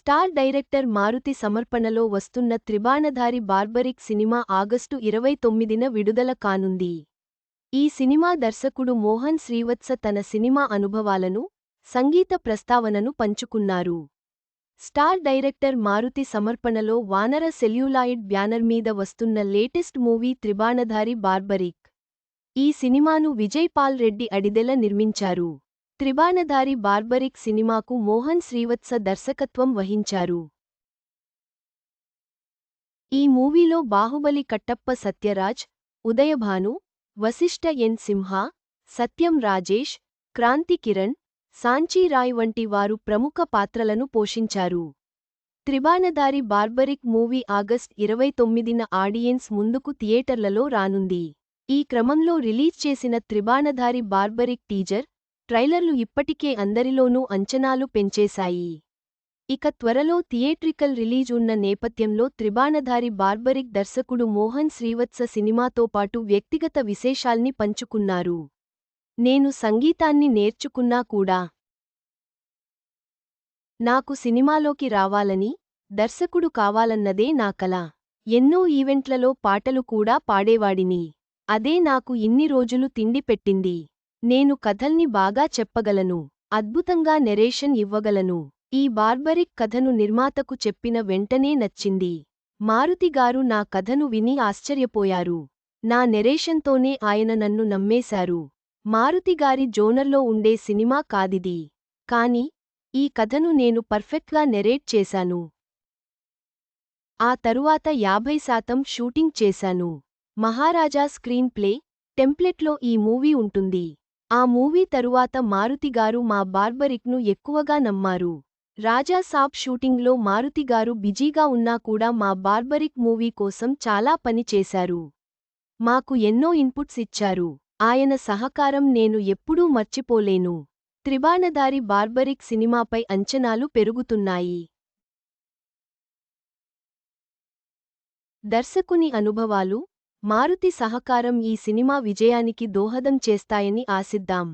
Star director Maruti సమర్పణలో వస్తున్న త్రిబాణధారి barbaric cinema August ఇరవై తొమ్మిదిన విడుదల కానుంది. ఈ సినిమా దర్శకుడు మోహన్ శ్రీవత్స తన సినిమా అనుభవాలను సంగీత ప్రస్తావనను పంచుకున్నారు. స్టార్ డైరెక్టర్ మారుతి సమర్పణలో వానర సెల్యులాయిడ్ బ్యానర్ మీద వస్తున్న లేటెస్ట్ మూవీ త్రిబాణధారి బార్బరిక్. ఈ సినిమాను విజయ్ పాల్ రెడ్డి అడిదెల నిర్మించారు. త్రిబాణధారి బార్బరిక్ సినిమాకు మోహన్ శ్రీవత్స దర్శకత్వం వహించారు. ఈ మూవీలో బాహుబలి కట్టప్ప సత్యరాజ్ ఉదయభాను వశిష్ఠ ఎన్ సింహ సత్యం రాజేష్ క్రాంతి కిరణ్ సాంచీరాయ్ వంటి వారు ప్రముఖ పాత్రలను పోషించారు. త్రిబాణధారి బార్బరిక్ మూవీ ఆగస్ట్ ఇరవై తొమ్మిదిన ఆడియన్స్ ముందుకు థియేటర్లలో రానుంది. ఈ క్రమంలో రిలీజ్ చేసిన త్రిబాణధారి బార్బరిక్ టీజర్ ట్రైలర్లు ఇప్పటికే అందరిలోనూ అంచనాలు పెంచేశాయి. ఇక త్వరలో థియేట్రికల్ రిలీజ్ ఉన్న నేపథ్యంలో త్రిబాణధారి బార్బరిక్ దర్శకుడు మోహన్ శ్రీవత్స సినిమాతో పాటు వ్యక్తిగత విశేషాల్ని పంచుకున్నారు. నేను సంగీతాన్ని నేర్చుకున్నా కూడా. నాకు సినిమాలోకి రావాలని దర్శకుడు కావాలన్నదే నా కల. ఎన్నో ఈవెంట్లలో పాటలు కూడా పాడేవాడిని. అదే నాకు ఇన్ని రోజులు తిండి పెట్టింది. నేను కథల్ని బాగా చెప్పగలను. అద్భుతంగా నెరేషన్ ఇవ్వగలను. ఈ బార్బరిక్ కథను నిర్మాతకు చెప్పిన వెంటనే నచ్చింది. మారుతిగారు నా కథను విని ఆశ్చర్యపోయారు. నా నెరేషన్తోనే ఆయన నన్ను నమ్మేశారు. మారుతిగారి జోనర్లో ఉండే సినిమా కాదిది. కాని ఈ కథను నేను పర్ఫెక్ట్గా నెరేట్ చేశాను. ఆ తరువాత యాభై శాతం షూటింగ్ చేశాను. మహారాజా స్క్రీన్ ప్లే టెంప్లెట్లో ఈ మూవీ ఉంటుంది. ఆ మూవీ తరువాత మారుతిగారు మా బార్బరిక్ను ఎక్కువగా నమ్మారు. రాజా సాబ్ షూటింగ్లో మారుతిగారు బిజీగా ఉన్నా కూడా మా బార్బరిక్ మూవీ కోసం చాలా పని చేశారు. మాకు ఎన్నో ఇన్పుట్స్ ఇచ్చారు. ఆయన సహకారం నేను ఎప్పుడూ మర్చిపోలేను. త్రిబాణదారి బార్బరిక్ సినిమాపై అంచనాలు పెరుగుతున్నాయి. దర్శకుని అనుభవాలు మారుతి సహకారం ఈ సినిమా విజయానికి దోహదం చేస్తాయని ఆశిద్దాం.